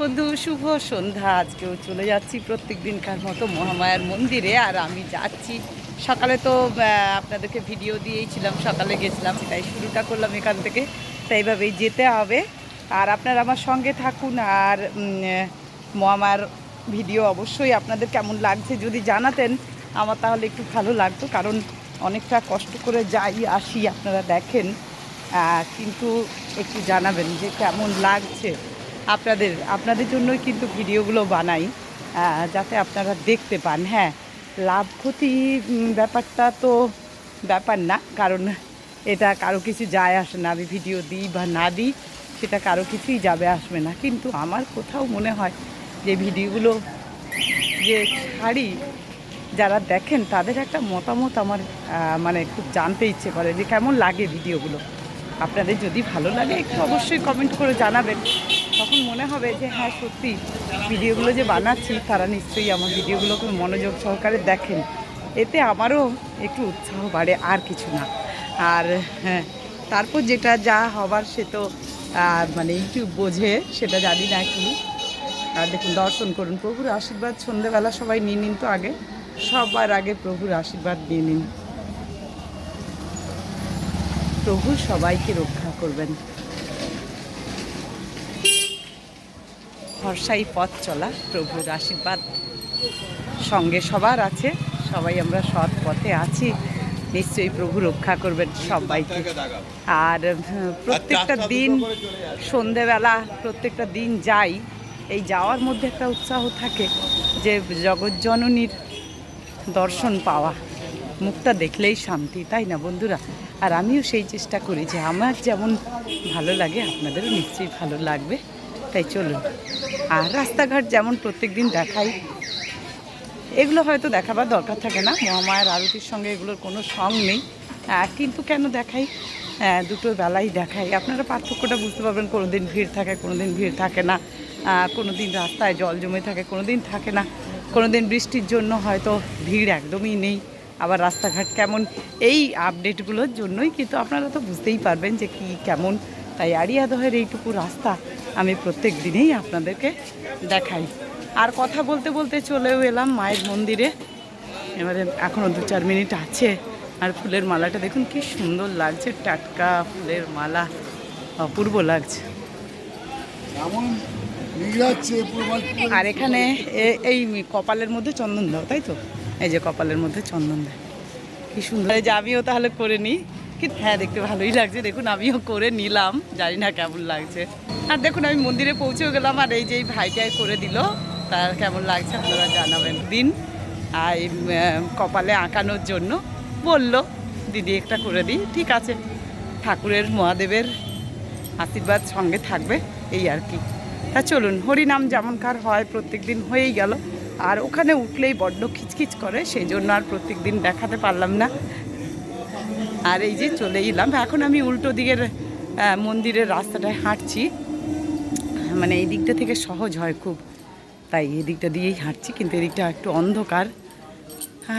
বন্ধু, শুভ সন্ধ্যা। আজকেও চলে যাচ্ছি প্রত্যেক দিনকার মতো মহামায়ার মন্দিরে, আর আমি যাচ্ছি। সকালে তো আপনাদেরকে ভিডিও দিয়েইছিলাম, সকালে গেছিলাম তাই শুরুটা করলাম এখান থেকে তাই এইভাবেই যেতে হবে। আর আপনারা আমার সঙ্গে থাকুন, আর মহামায়ার ভিডিও অবশ্যই আপনাদের কেমন লাগছে যদি জানাতেন, আমার তাহলে একটু ভালো লাগতো, কারণ অনেকটা কষ্ট করে যাই, আসি, আপনারা দেখেন। কিন্তু একটু জানাবেন যে কেমন লাগছে। আপনাদের আপনাদের জন্যই কিন্তু ভিডিওগুলো বানাই যাতে আপনারা দেখতে পান। হ্যাঁ লাভ ক্ষতি ব্যাপারটা তো ব্যাপার না, কারণ এটা কারও কিছু যায় আসে না। আমি ভিডিও দিই বা না দিই, সেটা কারও কিছুই যাবে আসবে না। কিন্তু আমার কোথাও মনে হয় যে ভিডিওগুলো যে ছাড়ি, যারা দেখেন, তাদের একটা মতামত আমার মানে খুব জানতে ইচ্ছে করে যে কেমন লাগে ভিডিওগুলো। আপনাদের যদি ভালো লাগে, একটু অবশ্যই কমেন্ট করে জানাবেন। তখন মনে হবে যে হ্যাঁ সত্যি, ভিডিওগুলো যে বানাচ্ছি, তারা নিশ্চয়ই আমার ভিডিওগুলোকে মনোযোগ সহকারে দেখেন। এতে আমারও একটু উৎসাহ বাড়ে, আর কিছু না। আর হ্যাঁ তারপর যেটা যা হবার সে তো মানে ইউটিউব বোঝে, সেটা জানি না কি। আর দেখুন, দর্শন করুন, প্রভুর আশীর্বাদ সন্ধেবেলা সবাই নিয়ে নিন তো আগে। সবার আগে প্রভুর আশীর্বাদ নিয়ে নিন। প্রভু সবাইকে রক্ষা করবেন। ভরসাই পথ চলা, প্রভুর আশীর্বাদ সঙ্গে সবার আছে, সবাই আমরা সৎ পথে আছি, নিশ্চয়ই প্রভু রক্ষা করবেন সবাইকে। আর প্রত্যেকটা দিন সন্ধেবেলা, প্রত্যেকটা দিন যাই, এই যাওয়ার মধ্যে একটা উৎসাহ থাকে যে জগজ্জননীর দর্শন পাওয়া, মুখটা দেখলেই শান্তি, তাই না বন্ধুরা? আর আমিও সেই চেষ্টা করি যে আমার যেমন ভালো লাগে, আপনাদেরও নিশ্চয়ই ভালো লাগবে। তাই চলুন। আর রাস্তাঘাট যেমন প্রত্যেক দিন দেখাই, এগুলো হয়তো দেখাবার দরকার থাকে না। মহামায়ের আরতির সঙ্গে এগুলোর কোনো সং নেই। কিন্তু কেন দেখাই? দুটো বেলাই দেখাই। আপনারা পার্থক্যটা বুঝতে পারবেন কোনো দিন ভিড় থাকে কোনো দিন ভিড় থাকে না। কোনো দিন রাস্তায় জল জমে থাকে কোনো দিন থাকে না। কোনো দিন বৃষ্টির জন্য হয়তো ভিড় একদমই নেই। আবার রাস্তাঘাট কেমন? এই আপডেটগুলোর জন্যই কিন্তু আপনারা তো বুঝতেই পারবেন যে কি কেমন। তাই আড়িয়াদহের এইটুকু রাস্তা আমি প্রত্যেক দিনেই আপনাদেরকে দেখাই। আর কথা বলতে বলতে চলেও এলাম মায়ের মন্দিরে। এবারে এখনও দু চার মিনিট আছে। আর ফুলের মালাটা দেখুন কি সুন্দর লাগছে টাটকা ফুলের মালা। অপূর্ব লাগছে। আর এখানে এই কপালের মধ্যে চন্দন দাও তাই তো? এই যে কপালের মধ্যে চন্দন দেয়। কি সুন্দর। এই যে আমিও তাহলে করে নিই। কিন্তু হ্যাঁ দেখতে ভালোই লাগছে। দেখুন, আমিও করে নিলাম। জানি না কেমন লাগছে। আর দেখুন, আমি মন্দিরে পৌঁছেও গেলাম আর এই যে এই ভাইটাই করে দিল। তার কেমন লাগছে আপনারা জানাবেন। দিন, আর কপালে আঁকানোর জন্য বলল, দিদি, একটা করে দিই। ঠিক আছে। ঠাকুরের, মহাদেবের আশীর্বাদ সঙ্গে থাকবে, এই আর কি। তা চলুন, হরিনাম যেমনকার হয় প্রত্যেক দিন হয়েই গেল। আর ওখানে উঠলেই বড্ড খিচখিচ করে, সেই জন্য আর প্রত্যেক দিন দেখাতে পারলাম না। আর এই যে চলে এলাম। এখন আমি উল্টো দিকের মন্দিরের রাস্তাটায় হাঁটছি। মানে এই দিকটা থেকে সহজ হয় খুব। তাই এই দিকটা দিয়েই হাঁটছি, কিন্তু এদিকটা একটু অন্ধকার।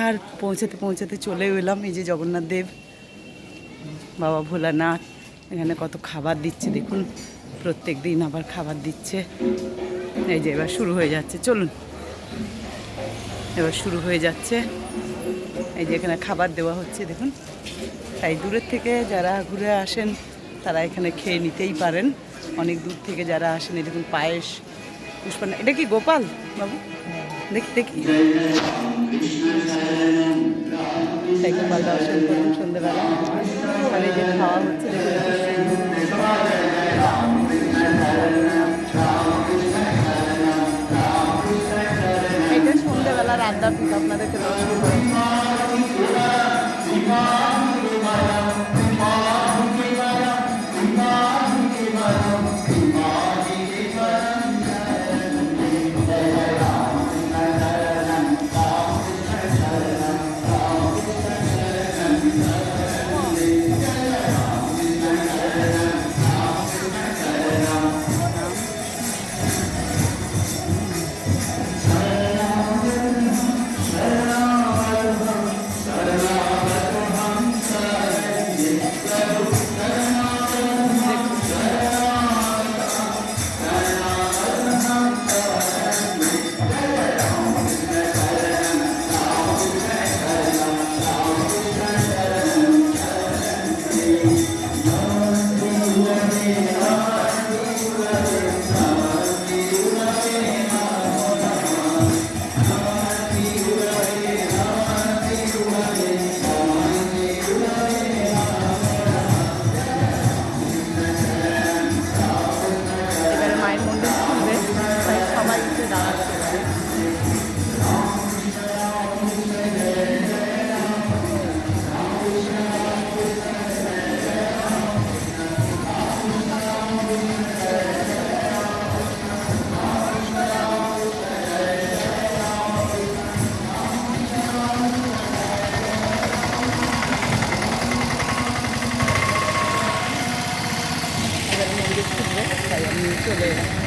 আর পৌঁছাতে পৌঁছাতে চলেও এলাম। এই যে জগন্নাথ দেব, বাবা ভোলানাথ, এখানে কত খাবার দিচ্ছে, দেখুন। প্রত্যেক দিন আবার খাবার দিচ্ছে। এই যে এবার শুরু হয়ে যাচ্ছে, চলুন। এবার শুরু হয়ে যাচ্ছে। এই যে এখানে খাবার দেওয়া হচ্ছে, দেখুন। তাই দূরের থেকে যারা ঘুরে আসেন, তারা এখানে খেয়ে নিতেই পারেন। অনেক দূর থেকে যারা আসেন এরকম পায়েস পুষ্পান্না এটা কি গোপাল বাবু? দেখি দেখি। তাই গোপাল দর্শন করুন সন্ধ্যেবেলা। আর এটা আপনাদেরকে দর্শন Absolutely.